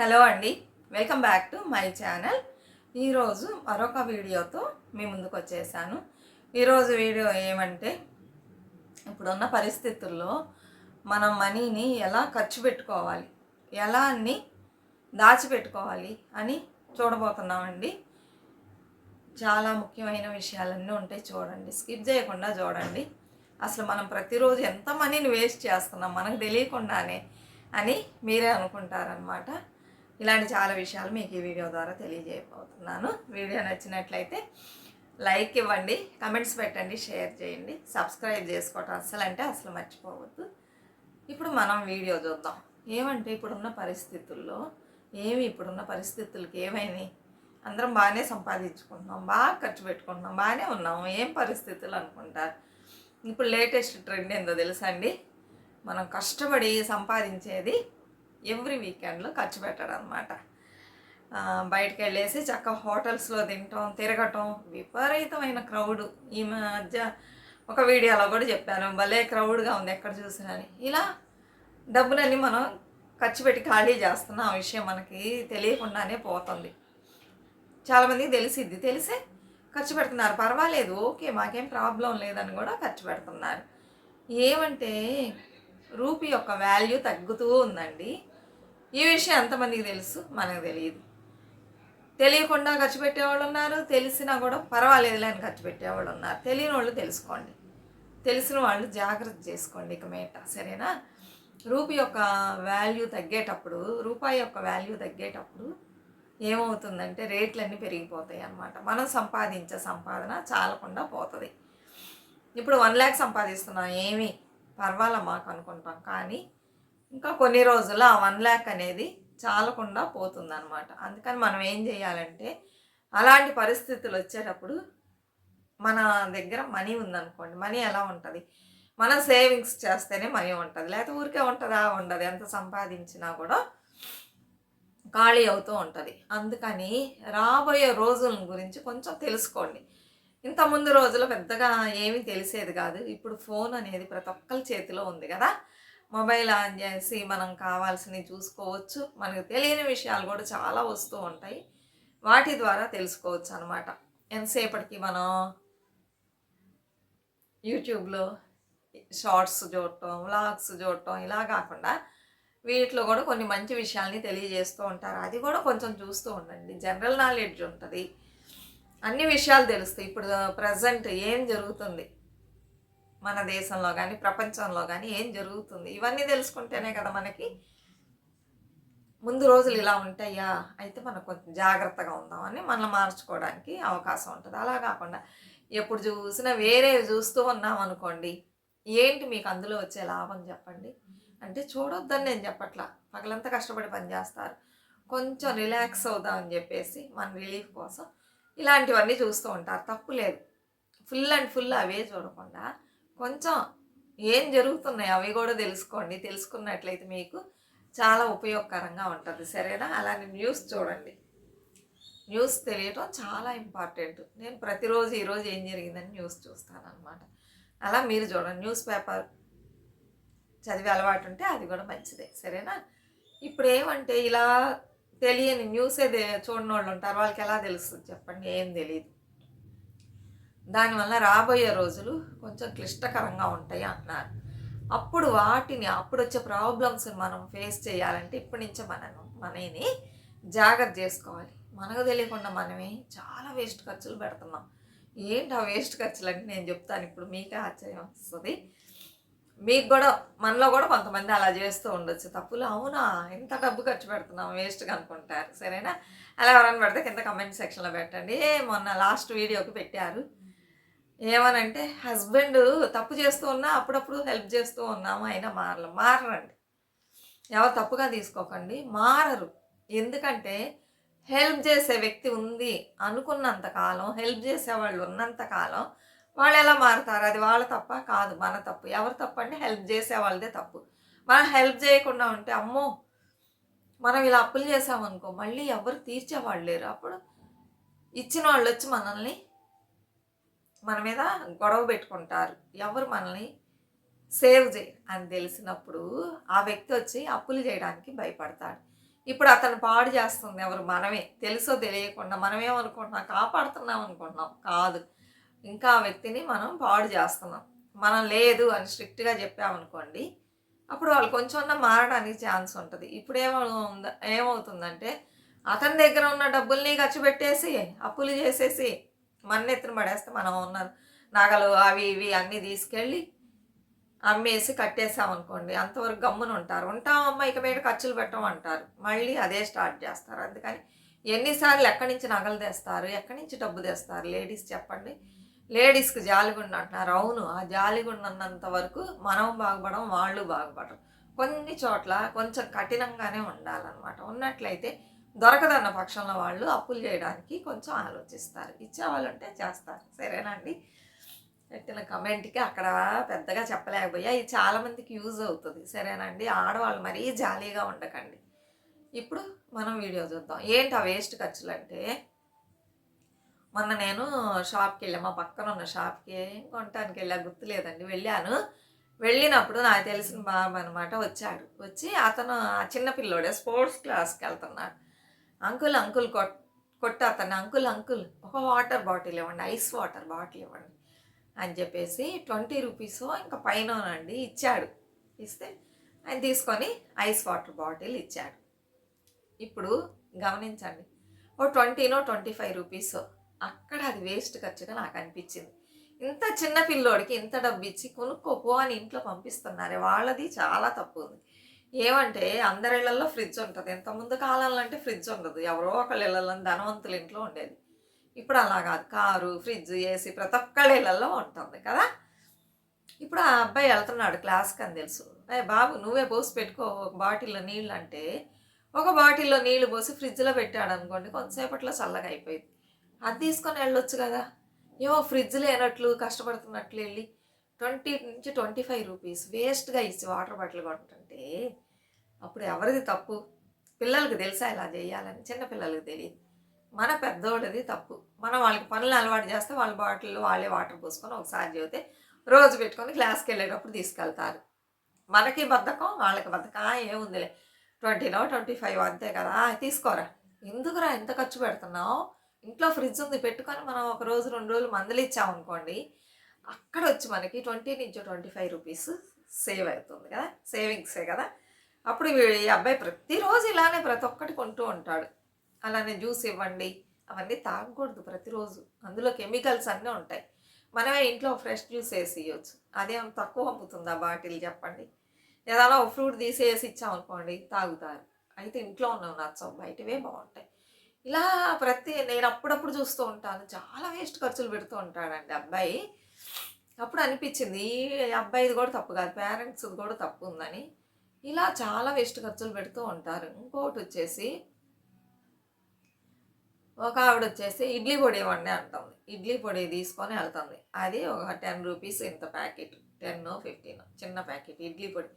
Hello అండి. Welcome back to my channel ఈరోజు మరొక వీడియోతో మీ ముందుకు వచ్చేసాను. ఈరోజు వీడియో ఏమంటే ఇప్పుడున్న పరిస్థితుల్లో మనం మనీని ఎలా ఖర్చు పెట్టుకోవాలి ఎలా అన్ని దాచిపెట్టుకోవాలి అని చూడబోతున్నామండి. చాలా ముఖ్యమైన విషయాలన్నీ ఉంటాయి చూడండి. స్కిప్ చేయకుండా చూడండి. అసలు మనం ప్రతిరోజు ఎంత మనీని వేస్ట్ చేస్తున్నాం మనకు తెలియకుండానే అని మీరే అనుకుంటారనమాట ఇలాంటి చాలా విషయాలు మీకు ఈ వీడియో ద్వారా తెలియజేయబోతున్నాను. వీడియో నచ్చినట్లయితే లైక్ ఇవ్వండి కమెంట్స్ పెట్టండి షేర్ చేయండి. సబ్స్క్రైబ్ చేసుకోవటం అస్సలు అంటే అసలు మర్చిపోవద్దు. ఇప్పుడు మనం వీడియో చూద్దాం. ఏమంటే ఇప్పుడున్న పరిస్థితుల్లో ఏమి ఇప్పుడున్న పరిస్థితులకి ఏమైనాయి అందరం బాగానే సంపాదించుకుంటున్నాం బాగా ఖర్చు పెట్టుకుంటున్నాం బాగానే ఉన్నాం. ఏం పరిస్థితులు అనుకుంటారు? ఇప్పుడు లేటెస్ట్ ట్రెండ్ ఏందో తెలుసా అండి? మనం కష్టపడి సంపాదించేది ఎవ్రీ వీకెండ్లో ఖర్చు పెట్టడం అనమాట బయటకు వెళ్ళేసి చక్క హోటల్స్లో తినటం తిరగటం విపరీతమైన క్రౌడ్. ఈ మధ్య ఒక వీడియోలో కూడా చెప్పాను భలే క్రౌడ్గా ఉంది ఎక్కడ చూసినా అని. ఇలా డబ్బులన్నీ మనం ఖర్చు పెట్టి ఖాళీ చేస్తున్న ఆ విషయం మనకి తెలియకుండానే పోతుంది. చాలామందికి తెలిసిద్ది. తెలిసే ఖర్చు పెడుతున్నారు. పర్వాలేదు ఓకే మాకేం ప్రాబ్లం లేదని కూడా ఖర్చు పెడుతున్నారు. ఏమంటే రూపీ యొక్క వాల్యూ తగ్గుతూ ఉందండి. ఈ విషయం ఎంతమందికి తెలుసు? మనకు తెలియదు. తెలియకుండా ఖర్చు పెట్టేవాళ్ళు ఉన్నారు. తెలిసినా కూడా పర్వాలేదు లేని ఖర్చు పెట్టేవాళ్ళు ఉన్నారు. తెలియని వాళ్ళు తెలుసుకోండి. తెలిసిన వాళ్ళు జాగ్రత్త చేసుకోండి ఇక మేట సరేనా? రూపీ యొక్క వాల్యూ తగ్గేటప్పుడు రూపాయి యొక్క వాల్యూ తగ్గేటప్పుడు ఏమవుతుందంటే రేట్లన్నీ పెరిగిపోతాయి అన్నమాట. మనం సంపాదించే సంపాదన చాలకుండా పోతుంది. ఇప్పుడు వన్ ల్యాక్ సంపాదిస్తున్నాం. ఏమీ? పర్వాలా మాకు అనుకుంటాం కానీ ఇంకా కొన్ని రోజుల్లో ఆ వన్ ల్యాక్ అనేది చాలకుండా పోతుందన్నమాట. అందుకని మనం ఏం చేయాలంటే అలాంటి పరిస్థితులు వచ్చేటప్పుడు మన దగ్గర మనీ ఉందనుకోండి మనీ ఎలా ఉంటుంది? మనం సేవింగ్స్ చేస్తేనే మనీ ఉంటుంది లేకపోతే ఊరికే ఉంటుందా? ఉండదు. ఎంత సంపాదించినా కూడా ఖాళీ అవుతూ ఉంటుంది. అందుకని రాబోయే రోజుల గురించి కొంచెం తెలుసుకోండి. ఇంత ముందు రోజుల్లో పెద్దగా ఏమీ తెలిసేది కాదు. ఇప్పుడు ఫోన్ అనేది ప్రతి ఒక్కరి చేతిలో ఉంది కదా. మొబైల్ ఆన్ చేసి మనం కావాల్సినవి చూసుకోవచ్చు. మనకు తెలియని విషయాలు కూడా చాలా వస్తూ ఉంటాయి. వాటి ద్వారా తెలుసుకోవచ్చు అనమాట ఎంతసేపటికి మనం యూట్యూబ్లో షార్ట్స్ చూడటం వ్లాగ్స్ చూడటం ఇలా కాకుండా వీటిలో కూడా కొన్ని మంచి విషయాల్ని తెలియజేస్తూ ఉంటారు. అది కూడా కొంచెం చూస్తూ ఉండండి. జనరల్ నాలెడ్జ్ ఉంటుంది. అన్ని విషయాలు తెలుస్తాయి. ఇప్పుడు ప్రజెంట్ ఏం జరుగుతుంది? మన దేశంలో కానీ ప్రపంచంలో కానీ ఏం జరుగుతుంది? ఇవన్నీ తెలుసుకుంటేనే కదా మనకి ముందు రోజులు ఇలా ఉంటాయా? అయితే మనం కొంచెం జాగ్రత్తగా ఉందామని మనం మార్చుకోవడానికి అవకాశం ఉంటుంది. అలా కాకుండా ఎప్పుడు చూసినా వేరే చూస్తూ ఉన్నాం అనుకోండి ఏంటి మీకు అందులో వచ్చే లాభం చెప్పండి? అంటే చూడొద్దని నేను చెప్పట్లా. పగలంతా కష్టపడి పని చేస్తారు. కొంచెం రిలాక్స్ అవుదామని చెప్పేసి మన రిలీఫ్ కోసం ఇలాంటివన్నీ చూస్తూ ఉంటారు. తప్పు లేదు. ఫుల్ అండ్ ఫుల్ అవే చూడకుండా కొంచెం ఏం జరుగుతున్నాయి అవి కూడా తెలుసుకోండి. తెలుసుకున్నట్లయితే మీకు చాలా ఉపయోగకరంగా ఉంటుంది. సరేనా? అలానే న్యూస్ చూడండి. న్యూస్ తెలియటం చాలా ఇంపార్టెంట్. నేను ప్రతిరోజు ఈరోజు ఏం జరిగిందని న్యూస్ చూస్తాను అనమాట అలా మీరు చూడండి. న్యూస్ పేపర్ చదివే అలవాటు ఉంటే అది కూడా మంచిదే. సరేనా? ఇప్పుడు ఏమంటే ఇలా తెలియని న్యూసే చూడని వాళ్ళు ఉంటారు వాళ్ళకి ఎలా తెలుస్తుంది చెప్పండి? ఏం తెలియదు దానివల్ల రాబోయే రోజులు కొంచెం క్లిష్టకరంగా ఉంటాయి అంటున్నారు. అప్పుడు వాటిని అప్పుడు వచ్చే ప్రాబ్లమ్స్ని మనం ఫేస్ చేయాలంటే ఇప్పటి నుంచే మనం మనని జాగ్రత్త చేసుకోవాలి. మనకు తెలియకుండా మనమే చాలా వేస్ట్ ఖర్చులు పెడుతున్నాం. ఏంటి ఆ వేస్ట్ ఖర్చులు అంటే నేను చెప్తాను. ఇప్పుడు మీకే ఆశ్చర్యం వస్తుంది. మీకు కూడా మనలో కూడా కొంతమంది అలా చేస్తూ ఉండొచ్చు. తప్పులు అవునా? ఎంత డబ్బు ఖర్చు పెడుతున్నాం వేస్ట్గా అనుకుంటారు. సరేనా? అలా ఎవరైనా పెడితే కింద కమెంట్ సెక్షన్లో పెట్టండి. మొన్న లాస్ట్ వీడియోకి పెట్టారు. ఏమనంటే హస్బెండ్ తప్పు చేస్తూ ఉన్నా అప్పుడప్పుడు హెల్ప్ చేస్తూ ఉన్నాము? అయినా మారలు మారరండి. ఎవరు తప్పుగా తీసుకోకండి మారరు. ఎందుకంటే హెల్ప్ చేసే వ్యక్తి ఉంది అనుకున్నంత కాలం హెల్ప్ చేసే వాళ్ళు ఉన్నంత కాలం వాళ్ళు ఎలా మారుతారు? అది వాళ్ళ తప్ప? కాదు. మన తప్పు. ఎవరు తప్పు అంటే హెల్ప్ చేసే వాళ్ళదే తప్పు. మనం హెల్ప్ చేయకుండా ఉంటే అమ్మో! మనం ఇలా అప్పులు చేసామనుకో మళ్ళీ ఎవరు తీర్చేవాళ్ళు లేరు. అప్పుడు ఇచ్చిన వాళ్ళు వచ్చి మనల్ని మన మీద గొడవ పెట్టుకుంటారు. ఎవరు మనల్ని సేవ్ చేయ అని తెలిసినప్పుడు ఆ వ్యక్తి వచ్చి అప్పులు చేయడానికి భయపడతాడు. ఇప్పుడు అతను పాడు చేస్తుంది ఎవరు? మనమే. తెలుసో తెలియకుండా మనమేమనుకుంటున్నాం? కాపాడుతున్నాం అనుకుంటున్నాం. కాదు. ఇంకా ఆ వ్యక్తిని మనం పాడు చేస్తున్నాం. మనం లేదు అని స్ట్రిక్ట్గా చెప్పామనుకోండి అప్పుడు వాళ్ళు కొంచెం మారడానికి ఛాన్స్ ఉంటుంది. ఇప్పుడు ఏమవుతుంద ఏమవుతుందంటే అతని దగ్గర ఉన్న డబ్బుల్ని ఖర్చు పెట్టేసి అప్పులు చేసేసి మన ఎత్తున పడేస్తే మనం ఉన్న నగలు అవి ఇవి అన్నీ తీసుకెళ్ళి అమ్మేసి కట్టేసామనుకోండి అంతవరకు గమ్మున ఉంటారు. ఉంటామమ్మ ఇక మీద ఖర్చులు పెట్టమంటారు. మళ్ళీ అదే స్టార్ట్ చేస్తారు. అందుకని ఎన్నిసార్లు ఎక్కడి నుంచి నగలు తెస్తారు ఎక్కడి నుంచి డబ్బు తెస్తారు? లేడీస్ చెప్పండి. లేడీస్కి జాలిగుండ అంటున్నారు. అవును ఆ జాలిగుండ అన్నంత వరకు మనం బాగుపడడం వాళ్ళు బాగుపడరు. కొన్ని చోట్ల కొంచెం కఠినంగానే ఉండాలన్నమాట. ఉన్నట్లయితే దొరకదన్న పక్షంలో వాళ్ళు అప్పులు చేయడానికి కొంచెం ఆలోచిస్తారు. ఇచ్చేవాళ్ళు ఉంటే చేస్తారు సరేనండి పెట్టిన కమెంట్కి అక్కడ పెద్దగా చెప్పలేకపోయా. ఇది చాలామందికి యూజ్ అవుతుంది. సరేనండి ఆడవాళ్ళు మరీ జాలీగా ఉండకండి. ఇప్పుడు మనం వీడియో చూద్దాం. ఏంటి ఆ వేస్ట్ ఖర్చులు అంటే మొన్న నేను షాప్కి వెళ్ళా మా పక్కన ఉన్న షాప్కి కొనటానికి వెళ్ళా గుర్తులేదండి వెళ్ళాను. వెళ్ళినప్పుడు నాకు తెలిసిన బాబు అనమాట వచ్చాడు. వచ్చి అతను ఆ చిన్న పిల్లోడే స్పోర్ట్స్ క్లాస్కి వెళ్తున్నాడు అంకుల్ అంకుల్ కొట్ కొట్ట అతను అంకుల్ అంకుల్ ఒక వాటర్ బాటిల్ ఇవ్వండి ఐస్ వాటర్ బాటిల్ ఇవ్వండి అని చెప్పేసి ట్వంటీ రూపీస్ ఇంకా పైన అండి ఇచ్చాడు. ఇస్తే ఆయన తీసుకొని ఐస్ వాటర్ బాటిల్ ఇచ్చాడు. ఇప్పుడు గమనించండి ఓ ట్వంటీనో ట్వంటీ ఫైవ్ రూపీసో అక్కడ అది వేస్ట్ ఖర్చుగా నాకు అనిపించింది ఇంత చిన్న పిల్లోడికి ఇంత డబ్బు ఇచ్చి కొనుక్కోపో అని ఇంట్లో పంపిస్తున్నారే వాళ్ళది చాలా తప్పు ఉంది ఏమంటే అందరి ఇళ్ళలో ఫ్రిడ్జ్ ఉంటుంది. ఇంత ముందు కాలంలో అంటే ఫ్రిడ్జ్ ఉండదు. ఎవరో ఒకళ్ళ ఇళ్ళలో ధనవంతుల ఇంట్లో ఉండేది. ఇప్పుడు అలా కాదు. కారు ఫ్రిడ్జ్ ఏసీ ప్రతి ఒక్కళ్ళ ఇళ్ళలో ఉంటుంది కదా? ఇప్పుడు ఆ అబ్బాయి వెళ్తున్నాడు క్లాస్కి అని తెలుసు. ఏ బాబు నువ్వే పోసి పెట్టుకో ఒక బాటిల్లో నీళ్ళు అంటే ఒక బాటిల్లో నీళ్ళు పోసి ఫ్రిడ్జ్లో పెట్టాడు అనుకోండి కొంతసేపట్లో చల్లగా అయిపోయింది అది తీసుకొని వెళ్ళొచ్చు కదా. ఏమో ఫ్రిడ్జ్ లేనట్లు కష్టపడుతున్నట్లు వెళ్ళి ట్వంటీ నుంచి ట్వంటీ ఫైవ్ రూపీస్ వేస్ట్గా ఇచ్చి వాటర్ బాటిల్ కొంటుంటే అప్పుడు ఎవరిది తప్పు? పిల్లలకు తెలుసా ఇలా చేయాలని? చిన్న పిల్లలకి తెలియదు. మన పెద్దోళ్ళది తప్పు. మనం వాళ్ళకి పనులు అలవాటు చేస్తే వాళ్ళ బాటిల్లో వాళ్ళే వాటర్ పోసుకొని ఒకసారి చెబితే రోజు పెట్టుకొని క్లాస్కి వెళ్ళేటప్పుడు తీసుకెళ్తారు. మనకి బద్ధకం వాళ్ళకి బద్ధకం. ఏముందిలే. ట్వంటీనో ట్వంటీ ఫైవ్ అంతే కదా. తీసుకోరా. ఎందుకురా ఎంత ఖర్చు పెడుతున్నావు? ఇంట్లో ఫ్రిడ్జ్ ఉంది పెట్టుకొని మనం ఒక రోజు రెండు రోజులు మందులు ఇచ్చామనుకోండి అక్కడ వచ్చి మనకి ట్వంటీ నుంచి ట్వంటీ ఫైవ్ రూపీస్ సేవ్ అవుతుంది కదా సేవింగ్సే కదా. అప్పుడు ఈ అబ్బాయి ప్రతిరోజు ఇలానే ప్రతి ఒక్కటి కొంటూ ఉంటాడు. అలానే జ్యూస్ ఇవ్వండి అవన్నీ తాగకూడదు ప్రతిరోజు. అందులో కెమికల్స్ అన్నీ ఉంటాయి. మనమే ఇంట్లో ఫ్రెష్ జ్యూస్ వేసి ఇవ్వచ్చు అదేం తక్కువ అమ్ముతుందా బాటిల్ చెప్పండి. ఏదైనా ఫ్రూట్ తీసి వేసి ఇచ్చామనుకోండి తాగుతారు. అయితే ఇంట్లో ఉన్నవి నచ్చవు బయటవే బాగుంటాయి. ఇలా ప్రతి నేను అప్పుడప్పుడు చూస్తూ ఉంటాను. చాలా వేస్ట్ ఖర్చులు పెడుతూ ఉంటాడండి అబ్బాయి. అప్పుడు అనిపించింది ఈ అబ్బాయిది కూడా తప్పు కాదు పేరెంట్స్ కూడా తప్పు ఉందని. ఇలా చాలా వేస్ట్ ఖర్చులు పెడుతూ ఉంటారు. ఇంకొకటి వచ్చేసి ఒక ఆవిడ వచ్చేసి ఇడ్లీ పొడి ఇవ్వండి అంటుంది. ఇడ్లీ పొడి తీసుకొని వెళ్తుంది. అది ఒక టెన్ రూపీస్ ఇంత ప్యాకెట్ టెన్ ఫిఫ్టీన్ చిన్న ప్యాకెట్ ఇడ్లీ పొడి.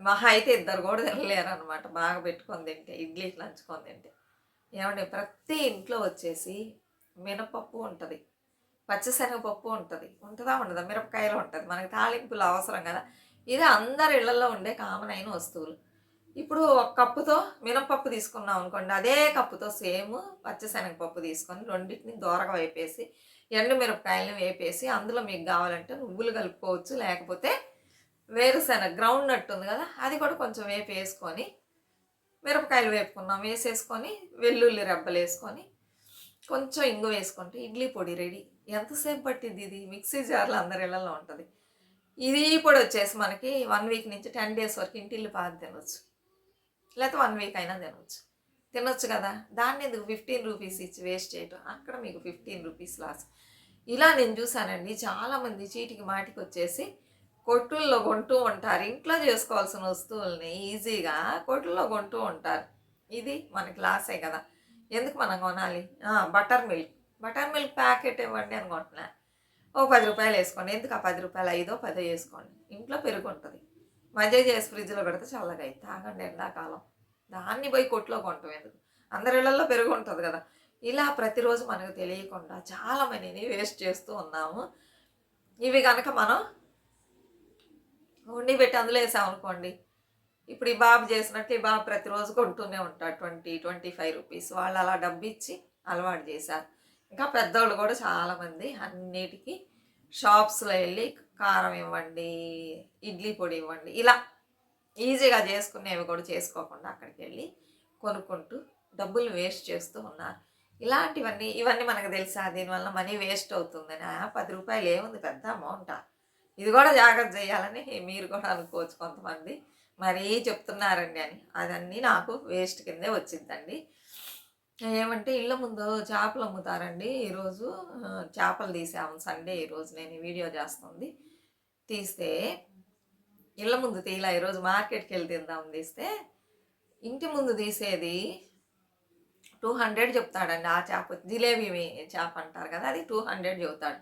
మహా అయితే ఇద్దరు కూడా తినలేరు అనమాట బాగా పెట్టుకొని తింటే ఇడ్లీ నంచుకొని తింటే. ఏమంటే ప్రతి ఇంట్లో వచ్చేసి మినపప్పు ఉంటుంది పచ్చశనగపప్పు ఉంటుంది ఉంటుందా ఉండదా? మిరపకాయలు ఉంటుంది. మనకి తాలింపులు అవసరం కదా. ఇది అందరి ఇళ్ళలో ఉండే కామన్ అయిన వస్తువులు. ఇప్పుడు ఒక కప్పుతో మినపప్పు తీసుకున్నాం అనుకోండి అదే కప్పుతో సేమ్ పచ్చశనగపప్పు తీసుకొని రెండింటిని దూరగా వేపేసి ఎండు మిరపకాయలను వేపేసి అందులో మీకు కావాలంటే నువ్వులు కలుపుకోవచ్చు లేకపోతే వేరుశెనగ గ్రౌండ్ నట్టు ఉంది కదా అది కూడా కొంచెం వేపేసుకొని మిరపకాయలు వేపుకున్నాం వేసేసుకొని వెల్లుల్లి రెబ్బలు వేసుకొని కొంచెం ఇంగు వేసుకుంటే ఇడ్లీ పొడి రెడీ. ఎంతసేపు పట్టింది ఇది? మిక్సీ జార్లో అందరి ఇళ్ళలో ఉంటుంది. ఇది పొడి వచ్చేసి మనకి వన్ వీక్ నుంచి టెన్ డేస్ వరకు ఇంటిల్లి పాది తినొచ్చు. లేకపోతే వన్ వీక్ అయినా తినొచ్చు. తినొచ్చు కదా? దాన్ని ఎందుకు ఫిఫ్టీన్ రూపీస్ ఇచ్చి వేస్ట్ చేయటం? అక్కడ మీకు ఫిఫ్టీన్ రూపీస్ లాస్. ఇలా నేను చూసానండి చాలామంది చీటికి మాటికి వచ్చేసి కొట్టుల్లో కొంటూ ఉంటారు. ఇంట్లో చేసుకోవాల్సిన వస్తువుల్ని ఈజీగా కొట్టుల్లో కొంటూ ఉంటారు. ఇది మనకి లాసే కదా. ఎందుకు మనం కొనాలి? Butter milk. Butter milk packet ఇవ్వండి అనుకుంటున్నాను ఓ పది రూపాయలు వేసుకోండి. ఎందుకు ఆ పది రూపాయలు? ఐదో పదో వేసుకోండి. ఇంట్లో పెరుగు ఉంటుంది మజ్జిగ చేసి ఫ్రిడ్జ్లో పెడితే చల్లగా అయి తాగండి ఎండాకాలం. దాన్ని పోయి కొట్లో కొంటాం ఎందుకు? అందరి ఇళ్ళలో పెరుగు ఉంటుంది కదా. ఇలా ప్రతిరోజు మనకు తెలియకుండా చాలా వేస్ట్ చేస్తూ ఉన్నాము. ఇవి కనుక మనం ఉండి పెట్టి అందులో వేసామనుకోండి. ఇప్పుడు ఈ బాబు చేసినట్టు ఈ బాబు ప్రతిరోజు కొంటూనే ఉంటాడు ట్వంటీ ట్వంటీ ఫైవ్ రూపీస్. వాళ్ళు అలా డబ్బు ఇచ్చి అలవాటు చేశారు. ఇంకా పెద్దోళ్ళు కూడా చాలామంది అన్నిటికీ షాప్స్లో వెళ్ళి కారం ఇవ్వండి ఇడ్లీ పొడి ఇవ్వండి ఇలా ఈజీగా చేసుకునేవి కూడా చేసుకోకుండా అక్కడికి వెళ్ళి కొనుక్కుంటూ డబ్బులు వేస్ట్ చేస్తూ ఉన్నారు. ఇలాంటివన్నీ ఇవన్నీ మనకు తెలుసా? దీనివల్ల మనీ వేస్ట్ అవుతుందని. పది రూపాయలు ఏముంది పెద్ద అమౌంటా? ఇది కూడా జాగ్రత్త చేయాలని మీరు కూడా అనుకోవచ్చు కొంతమంది. మరీ చెప్తున్నారండి అని. అదన్నీ నాకు వేస్ట్ కిందే వచ్చిందండి ఏమంటే ఇళ్ళ ముందు చేపలు అమ్ముతారండి. ఈరోజు చేపలు తీసాము. సండే ఈరోజు నేను వీడియో చేస్తుంది. తీస్తే ఇళ్ళ ముందు తీలా ఈరోజు మార్కెట్కి వెళ్ళి తిందాం తీస్తే ఇంటి ముందు తీసేది టూ హండ్రెడ్ చెప్తాడండి. ఆ చేప జిలేబీ చేప అంటారు కదా అది టూ హండ్రెడ్ చెబుతాడు.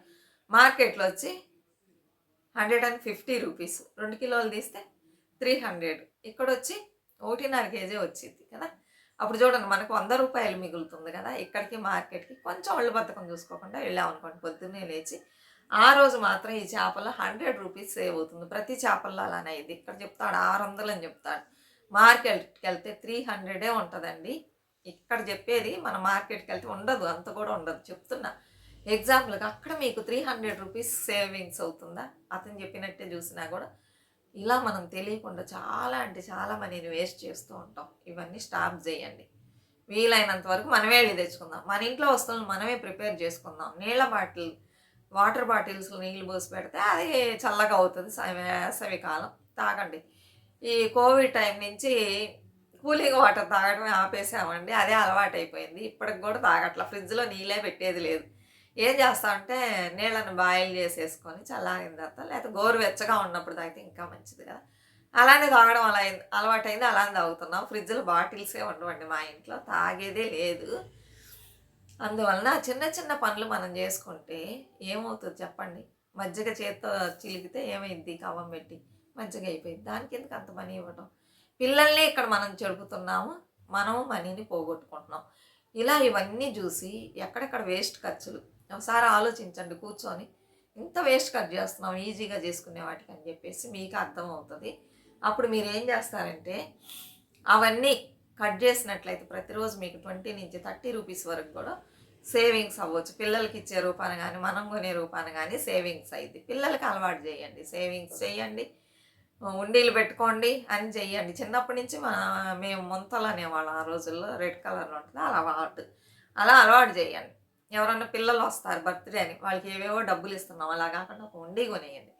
మార్కెట్లో వచ్చి హండ్రెడ్ అండ్ ఫిఫ్టీ రూపీస్. రెండు కిలోలు తీస్తే త్రీ హండ్రెడ్. ఇక్కడ వచ్చి ఒకటిన్నర కేజీ వచ్చింది కదా. అప్పుడు చూడండి మనకు వంద రూపాయలు మిగులుతుంది కదా. ఇక్కడికి మార్కెట్కి కొంచెం ఒళ్ళు బద్దకం చూసుకోకుండా వెళ్ళామనుకోండి పొద్దున్నే లేచి. ఆ రోజు మాత్రం ఈ చేపలో హండ్రెడ్ రూపీస్ సేవ్ అవుతుంది. ప్రతి చేపల్లో అలానే అయింది. ఇక్కడ చెప్తాడు ఆరు వందలు అని చెప్తాడు. మార్కెట్కి వెళ్తే త్రీ హండ్రెడే ఉంటుందండి. ఇక్కడ చెప్పేది మన మార్కెట్కి వెళ్తే ఉండదు అంత కూడా ఉండదు. చెప్తున్నా. ఎగ్జాంపుల్గా అక్కడ మీకు త్రీ హండ్రెడ్ రూపీస్ సేవింగ్స్ అవుతుందా? అతను చెప్పినట్టే చూసినా కూడా ఇలా మనం తెలియకుండా చాలా అంటే చాలా మనీని వేస్ట్ చేస్తూ ఉంటాం. ఇవన్నీ స్టాప్ చేయండి. వీలైనంత వరకు మనమే వెళ్ళి తెచ్చుకుందాం. మన ఇంట్లో వస్తువులను మనమే ప్రిపేర్ చేసుకుందాం. నీళ్ళ బాటిల్ వాటర్ బాటిల్స్ నీళ్ళు పోసి పెడితే అది చల్లగా అవుతుంది వేసవి కాలం. తాగండి. ఈ కోవిడ్ టైం నుంచి కూలింగ్ వాటర్ తాగడమే ఆపేసామండి. అదే అలవాటు అయిపోయింది ఇప్పటికి కూడా తాగట్లా. ఫ్రిడ్జ్లో నీళ్ళే పెట్టేది లేదు. ఏం చేస్తామంటే నీళ్ళని బాయిల్ చేసేసుకొని చల్లారిన తర్వాత లేకపోతే గోరువెచ్చగా ఉన్నప్పుడు తాగితే ఇంకా మంచిది కదా. అలానే తాగడం అలా అయింది అలవాటైంది అలానే తాగుతున్నాం. ఫ్రిడ్జ్లో బాటిల్సే ఉండవండి మా ఇంట్లో తాగేదే లేదు. అందువలన చిన్న చిన్న పనులు మనం చేసుకుంటే ఏమవుతుంది చెప్పండి? మజ్జిగ చేత్తో చిలికితే ఏమైంది? కవ్వం పెట్టి మజ్జిగ అయిపోయింది. దానికి ఎందుకు అంత మనీ ఇవ్వడం పిల్లల్ని ఇక్కడ మనం చెడుపుతున్నాము మనము మనీని పోగొట్టుకుంటున్నాం. ఇలా ఇవన్నీ చూసి ఎక్కడెక్కడ వేస్ట్ ఖర్చులు ఒకసారి ఆలోచించండి కూర్చొని. ఇంత వేస్ట్ కట్ చేస్తున్నాం ఈజీగా చేసుకునే వాటికి అని చెప్పేసి మీకు అర్థమవుతుంది. అప్పుడు మీరు ఏం చేస్తారంటే అవన్నీ కట్ చేసినట్లయితే ప్రతిరోజు మీకు ట్వంటీ నుంచి థర్టీ రూపీస్ వరకు కూడా సేవింగ్స్ అవ్వచ్చు. పిల్లలకి ఇచ్చే రూపాన కానీ మనం కొనే రూపాన కానీ సేవింగ్స్ అయింది పిల్లలకి అలవాటు చేయండి. సేవింగ్స్ చేయండి ఉండీలు పెట్టుకోండి అని చెయ్యండి. చిన్నప్పటి నుంచి మా మేము ముంతలు అనేవాళ్ళం ఆ రోజుల్లో. రెడ్ కలర్లో ఉంటుంది అలా అలవాటు. అలా అలవాటు చేయండి. ఎవరన్నా పిల్లలు వస్తారు బర్త్డే అని వాళ్ళకి ఏవేవో డబ్బులు ఇస్తున్నాం. అలా కాకుండా ఒక ఉండి కొనేయండి.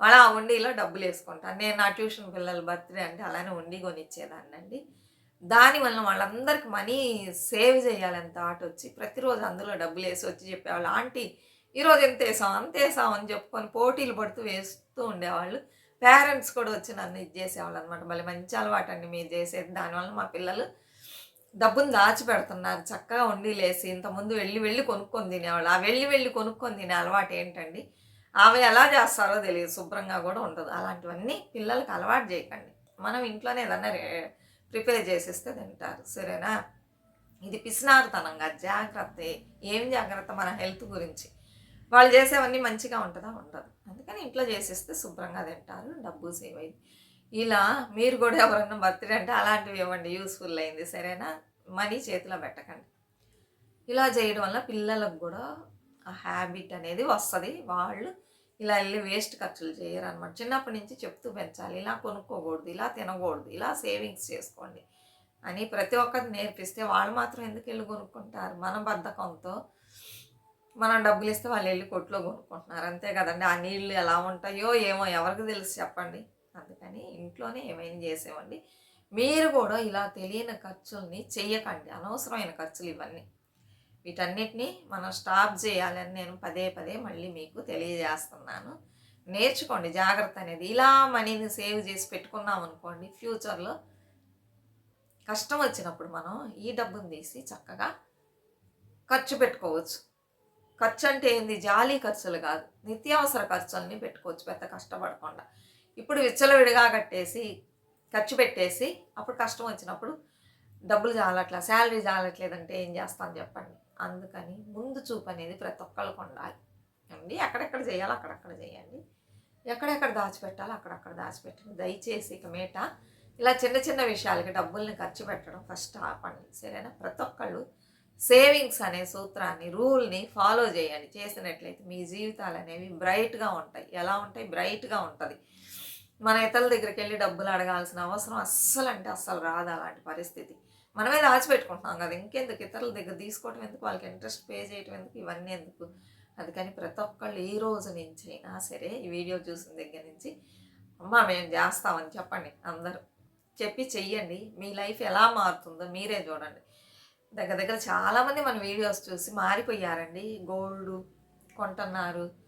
వాళ్ళ ఆ ఉండీలో డబ్బులు వేసుకుంటాను నేను నా ట్యూషన్ పిల్లల బర్త్డే అంటే అలానే ఉండి కొనిచ్చేదాన్ని అండి దానివల్ల వాళ్ళందరికీ మనీ సేవ్ చేయాలని థాట్ వచ్చి ప్రతిరోజు అందులో డబ్బులు వేసి వచ్చి చెప్పేవాళ్ళు ఆంటీ ఈరోజు ఎంత వేసాం అంత వేసాం అని చెప్పుకొని పోటీలు పడుతూ వేస్తూ ఉండేవాళ్ళు. పేరెంట్స్ కూడా వచ్చి నన్ను ఇది చేసేవాళ్ళు అనమాట మళ్ళీ మంచి అలవాటు అండి మీరు చేసేది. దానివల్ల మా పిల్లలు డబ్బును దాచిపెడుతున్నారు చక్కగా ఉండి లేసి ఇంతకుముందు వెళ్ళి వెళ్ళి కొనుక్కొని తినేవాళ్ళు. ఆ వెళ్ళి వెళ్ళి కొనుక్కొని తినే అలవాటు ఏంటండి? ఆమె ఎలా చేస్తారో తెలియదు. శుభ్రంగా కూడా ఉండదు. అలాంటివన్నీ పిల్లలకి అలవాటు చేయకండి. మనం ఇంట్లోనే ఏదన్నా రే- ప్రిపేర్ చేసిస్తే తింటారు. సరేనా? ఇది పిసినారుతనంగా. జాగ్రత్త. ఏం జాగ్రత్త? మన హెల్త్ గురించి. వాళ్ళు చేసేవన్నీ మంచిగా ఉంటుందా? ఉండదు. అందుకని ఇంట్లో చేసేస్తే శుభ్రంగా తింటారు. డబ్బు సేవ్ అయింది. ఇలా మీరు కూడా ఎవరన్నా బర్త్డే అంటే అలాంటివి ఇవ్వండి. యూస్ఫుల్ అయింది. సరేనా? మనీ చేతిలో పెట్టకండి. ఇలా చేయడం వల్ల పిల్లలకు కూడా ఆ హ్యాబిట్ అనేది వస్తుంది. వాళ్ళు ఇలా వెళ్ళి వేస్ట్ ఖర్చులు చేయరు అనమాట చిన్నప్పటి నుంచి చెప్తూ పెంచాలి. ఇలా కొనుక్కోకూడదు ఇలా తినకూడదు ఇలా సేవింగ్స్ చేసుకోండి అని ప్రతి ఒక్కరికి నేర్పిస్తే వాళ్ళు మాత్రం ఎందుకు వెళ్ళి కొనుక్కుంటారు? మన బద్ధకంతో మనం డబ్బులు ఇస్తే వాళ్ళు వెళ్ళి కొట్లో కొనుక్కుంటున్నారు. అంతే కదండి. ఆ నీళ్ళు ఎలా ఉంటాయో ఏమో ఎవరికి తెలుసు చెప్పండి. అందుకని ఇంట్లోనే ఏమైనా చేసేవండి మీరు కూడా ఇలా తెలియని ఖర్చుల్ని చెయ్యకండి. అనవసరమైన ఖర్చులు ఇవన్నీ. వీటన్నిటిని మనం స్టాప్ చేయాలని నేను పదే పదే మళ్ళీ మీకు తెలియజేస్తున్నాను. నేర్చుకోండి జాగ్రత్త అనేది. ఇలా మనీని సేవ్ చేసి పెట్టుకున్నాం అనుకోండి ఫ్యూచర్లో కష్టం వచ్చినప్పుడు మనం ఈ డబ్బును తీసి చక్కగా ఖర్చు పెట్టుకోవచ్చు. ఖర్చు అంటే ఏంది? జాలీ ఖర్చులు కాదు. నిత్యావసర ఖర్చుల్ని పెట్టుకోవచ్చు పెద్ద కష్టపడకుండా. ఇప్పుడు విచ్చలవిడిగా కట్టేసి ఖర్చు పెట్టేసి అప్పుడు కష్టం వచ్చినప్పుడు డబ్బులు చాలట్లా శాలరీ చాలట్లేదంటే ఏం చేస్తాను చెప్పండి. అందుకని ముందు చూపు అనేది ప్రతి ఒక్కరికి ఉండాలి. అండి ఎక్కడెక్కడ చేయాలో అక్కడక్కడ చేయండి. ఎక్కడెక్కడ దాచిపెట్టాలో అక్కడక్కడ దాచిపెట్టండి. దయచేసి ఇక మీట ఇలా చిన్న చిన్న విషయాలకి డబ్బుల్ని ఖర్చు పెట్టడం ఫస్ట్ ఆపండి సరేనా? ప్రతి ఒక్కళ్ళు సేవింగ్స్ అనే సూత్రాన్ని రూల్ని ఫాలో చేయండి. చేసినట్లయితే మీ జీవితాలు అనేవి బ్రైట్గా ఉంటాయి. ఎలా ఉంటాయి? బ్రైట్గా ఉంటుంది. మన ఇతరుల దగ్గరికి వెళ్ళి డబ్బులు అడగాల్సిన అవసరం అస్సలు అంటే అస్సలు రాదు అలాంటి పరిస్థితి. మనమే దాచిపెట్టుకుంటున్నాం కదా ఇంకెందుకు? ఇతరుల దగ్గర తీసుకోవటం ఎందుకు? వాళ్ళకి ఇంట్రెస్ట్ పే చేయటం ఎందుకు? ఇవన్నీ ఎందుకు? అందుకని ప్రతి ఒక్కళ్ళు ఈ రోజు నుంచి అయినా సరే ఈ వీడియో చూసిన దగ్గర నుంచి అమ్మ మేము చేస్తామని చెప్పండి అందరూ. చెప్పి చెయ్యండి. మీ లైఫ్ ఎలా మారుతుందో మీరే చూడండి. దగ్గర దగ్గర చాలామంది మన వీడియోస్ చూసి మారిపోయారండి. గోల్డ్ కొంటున్నారు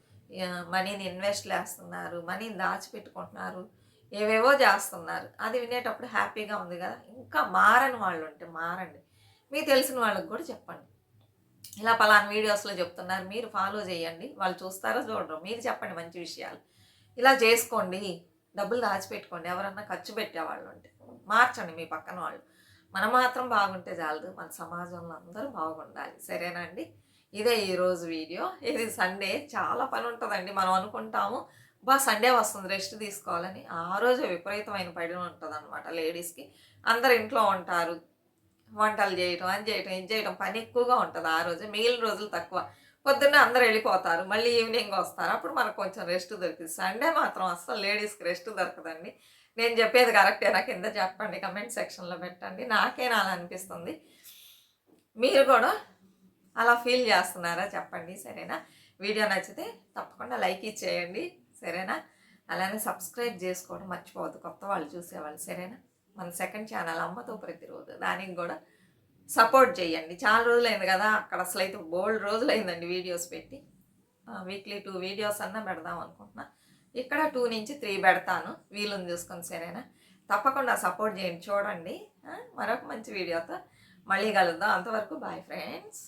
మనీని ఇన్వెస్ట్ చేస్తున్నారు మనీని దాచిపెట్టుకుంటున్నారు ఏవేవో చేస్తున్నారు. అది వినేటప్పుడు హ్యాపీగా ఉంది కదా. ఇంకా మారని వాళ్ళు ఉంటే మారండి. మీకు తెలిసిన వాళ్ళకి కూడా చెప్పండి. ఇలా పలానా వీడియోస్లో చెప్తున్నారు మీరు ఫాలో చేయండి. వాళ్ళు చూస్తారో చూడరు మీరు చెప్పండి మంచి విషయాలు. ఇలా చేసుకోండి. డబ్బులు దాచిపెట్టుకోండి. ఎవరన్నా ఖర్చు పెట్టేవాళ్ళు ఉంటే మార్చండి మీ పక్కన వాళ్ళు. మనం మాత్రం బాగుంటే చాలదు. మన సమాజంలో అందరూ బాగుండాలి. సరేనా అండి? ఇదే ఈరోజు వీడియో. ఇది సండే. చాలా పని ఉంటుందండి. మనం అనుకుంటాము బా సండే వస్తుంది రెస్ట్ తీసుకోవాలని. ఆ రోజు విపరీతమైన పడి ఉంటుంది అనమాట లేడీస్కి. అందరు ఇంట్లో ఉంటారు వంటలు చేయటం అని చేయటం ఇది చేయటం పని ఎక్కువగా ఉంటుంది ఆ రోజు. మిగిలిన రోజులు తక్కువ. పొద్దున్నే అందరు వెళ్ళిపోతారు మళ్ళీ ఈవినింగ్ వస్తారు. అప్పుడు మనకు కొంచెం రెస్ట్ దొరుకుతుంది సండే మాత్రం అస్సలు లేడీస్కి రెస్ట్ దొరకదండి. నేను చెప్పేది కరెక్టేనా కింద చెప్పండి కమెంట్ సెక్షన్లో పెట్టండి. నాకేనా అలా అనిపిస్తుంది. మీరు కూడా అలా ఫీల్ చేస్తున్నారా చెప్పండి సరేనా? వీడియో నచ్చితే తప్పకుండా లైక్ ఇచ్చేయండి సరేనా? అలానే సబ్స్క్రైబ్ చేసుకోవడం మర్చిపోవద్దు కొత్త వాళ్ళు చూసేవాళ్ళు సరేనా? మన సెకండ్ ఛానల్ అమ్మతో ప్రతిరోజు దానికి కూడా సపోర్ట్ చేయండి. చాలా రోజులైంది కదా అక్కడ అసలు అయితే బోల్డ్ రోజులైందండి వీడియోస్ పెట్టి. వీక్లీ టూ వీడియోస్ అన్నా పెడదాం అనుకుంటున్నా. ఇక్కడ టూ నుంచి త్రీ పెడతాను వీలుని చూసుకొని సరేనా? తప్పకుండా సపోర్ట్ చేయండి చూడండి. మరొక మంచి వీడియోతో మళ్ళీ కలుద్దాం. అంతవరకు బాయ్ ఫ్రెండ్స్